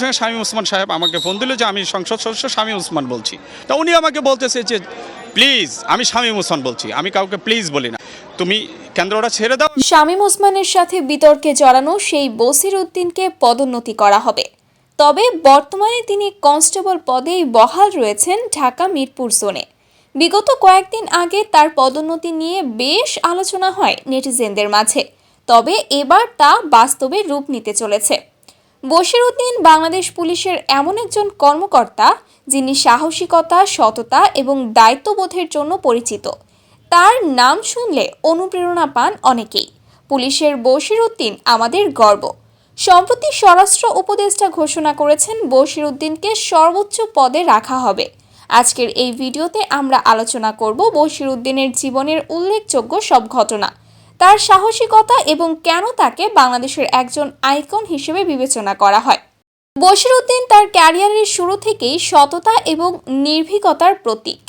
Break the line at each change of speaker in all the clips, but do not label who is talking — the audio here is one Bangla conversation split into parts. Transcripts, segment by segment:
সঙ্গে সঙ্গে শামীম ওসমান সাহেব আমাকে ফোন দিল যে আমি সংসদ সদস্য শামীম ওসমান বলছি। তা উনি আমাকে বলতেছে যে, প্লিজ, আমি শামীম ওসমান বলছি। আমি কাউকে প্লিজ বলি না। তুমি কেন্দ্রটা ছেড়ে দাও।
শামীম ওসমানের সাথে বিতর্কে জড়ানো সেই বসির উদ্দিনকে পদোন্নতি করা হবে। তবে বর্তমানে তিনি কনস্টেবল পদেই বহাল রয়েছেন ঢাকা মিরপুর জোনে। বিগত কয়েকদিন আগে তার পদোন্নতি নিয়ে বেশ আলোচনা হয় নেটিজেনদের মাঝে। তবে এবার তা বাস্তবে রূপ নিতে চলেছে। বশির উদ্দিন বাংলাদেশ পুলিশের এমন একজন কর্মকর্তা, যিনি সাহসিকতা, সততা এবং দায়িত্ববোধের জন্য পরিচিত। তার নাম শুনলে অনুপ্রেরণা পান অনেকেই। পুলিশের বশির উদ্দিন আমাদের গর্ব। সম্প্রতি স্বরাষ্ট্র উপদেষ্টা ঘোষণা করেছেন বশির উদ্দিনকে সর্বোচ্চ পদে রাখা হবে। আজকের এই ভিডিওতে আমরা আলোচনা করব বশির উদ্দিনের জীবনের উল্লেখযোগ্য সব ঘটনা। তার সাহসিকতা এবং কেন তাকে বাংলাদেশের একজন আইকন হিসেবে বিবেচনা করা হয়। বশিরউদ্দিন তার ক্যারিয়ারের শুরু থেকেই সততা এবং নির্ভীকতার প্রতীক।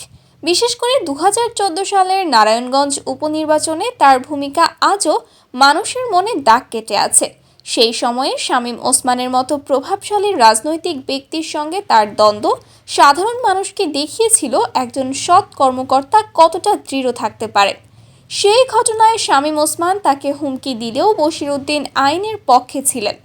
বিশেষ করে দু হাজার চোদ্দ সালের নারায়ণগঞ্জ উপনির্বাচনে তার ভূমিকা আজও মানুষের মনে দাগ কেটে আছে। সেই সময়ে শামীম ওসমানের মতো প্রভাবশালী রাজনৈতিক ব্যক্তির সঙ্গে তার দ্বন্দ্ব সাধারণ মানুষকে দেখিয়েছিল একজন সৎ কর্মকর্তা কতটা দৃঢ় থাকতে পারে। সেই ঘটনায় শামীম ওসমান তাকে হুমকি দিলেও বশিরউদ্দিন আইনের পক্ষে ছিলেন।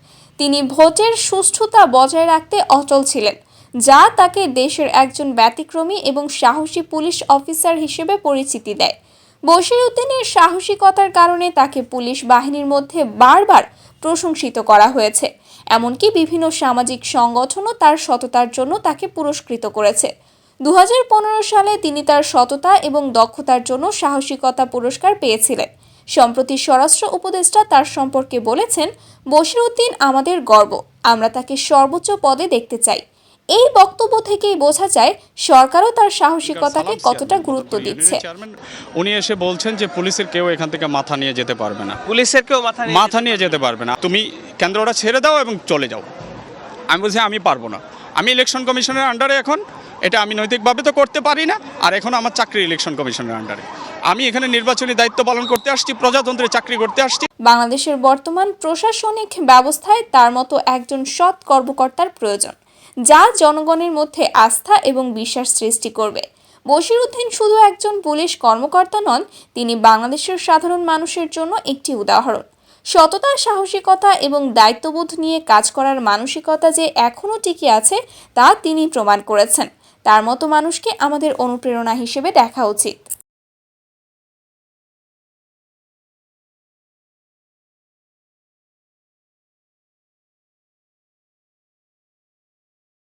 তিনি ভোটের সুষ্ঠুতা বজায় রাখতে অচল ছিলেন, যা তাকে দেশের একজন ব্যতিক্রমী এবং সাহসী পুলিশ অফিসার হিসেবে পরিচিতি দেয়। বশিরউদ্দিনের সাহসিকতার কারণে তাকে পুলিশ বাহিনীর মধ্যে বারবার প্রশংসিত করা হয়েছে। এমনকি বিভিন্ন সামাজিক সংগঠনও তার সততার জন্য তাকে পুরস্কৃত করেছে। দু হাজার পনেরো সালে তিনি তার সততা এবং দক্ষতার জন্য সাহসিকতা পুরস্কার পেয়েছিলেন। সম্প্রতি স্বরাষ্ট্র উপদেষ্টা তার সম্পর্কে বলেছেন বশিরউদ্দিন আমাদের গর্ব আমরা তাকে সর্বোচ্চ পদে দেখতে চাই। এই বক্তব্য থেকেই বোঝা যায় সরকারও তার সাহসিকতাকে কতটা গুরুত্ব দিচ্ছে।
উনি এসে বলছেন যে পুলিশের কেউ এখান থেকে মাথা নিয়ে যেতে পারবে না।
পুলিশের কেউ মাথা নিয়ে
মাথা নিয়ে যেতে পারবে না। তুমি কেন্দ্রটা ছেড়ে দাও এবং চলে যাও। আমি বলছি আমি পারব না। আমি ইলেকশন কমিশনের আন্ডারে এখন। এটা আমি নৈতিকভাবে তো করতে পারি না, আর এখন আমার চাকরি ইলেকশন কমিশনের আন্ডারে আমি এখানে নির্বাচনী দায়িত্ব পালন করতে আসছি, প্রজাতন্ত্রে চাকরি করতে আসছি।
বাংলাদেশের বর্তমান প্রশাসনিক ব্যবস্থায় তার মতো একজন সৎ কর্মকর্তার প্রয়োজন, যা জনগণের মধ্যে আস্থা এবং বিশ্বাস সৃষ্টি করবে। বশিরউদ্দিন শুধু একজন পুলিশ কর্মকর্তা নন, তিনি বাংলাদেশের সাধারণ মানুষের জন্য একটি উদাহরণ। সততা, সাহসিকতা এবং দায়িত্ববোধ নিয়ে কাজ করার মানসিকতা যে এখনও টিকে আছে, তা তিনি প্রমাণ করেছেন। তার মতো মানুষকে আমাদের অনুপ্রেরণা হিসেবে দেখা উচিত।